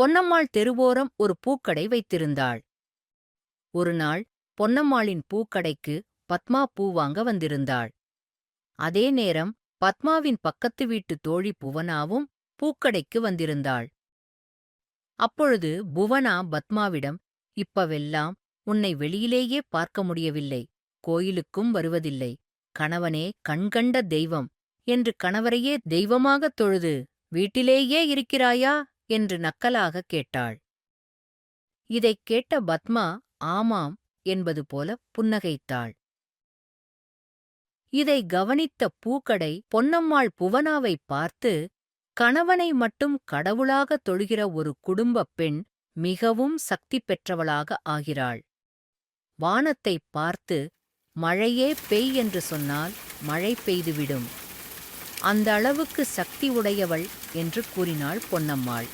பொன்னம்மாள் தெருவோரம் ஒரு பூக்கடை வைத்திருந்தாள். ஒரு நாள் பொன்னம்மாளின் பூக்கடைக்கு பத்மா பூ வாங்க வந்திருந்தாள். அதே நேரம் பத்மாவின் பக்கத்து வீட்டு தோழி புவனாவும் பூக்கடைக்கு வந்திருந்தாள். அப்பொழுது புவனா பத்மாவிடம் இப்பவெல்லாம் உன்னை வெளியிலேயே பார்க்க முடியவில்லை. கோயிலுக்கும் வருவதில்லை. கணவனே கண்கண்ட தெய்வம். என்று கணவரையே தெய்வமாகத் தொழுது வீட்டிலேயே இருக்கிறாயா? என்று நக்கலாகக் கேட்டாள். இதைக் கேட்ட பத்மா ஆமாம் என்பது போல புன்னகைத்தாள். இதை கவனித்த பூக்கடை பொன்னம்மாள் புவனாவை பார்த்து கணவனை மட்டும் கடவுளாக தொழுகிற ஒரு குடும்பப் பெண் மிகவும் சக்தி பெற்றவளாக ஆகிறாள். வானத்தைப் பார்த்து மழையே பெய் என்று சொன்னால் மழை பெய்துவிடும். அந்த அளவுக்கு சக்தி உடையவள் என்று கூறினாள் பொன்னம்மாள்.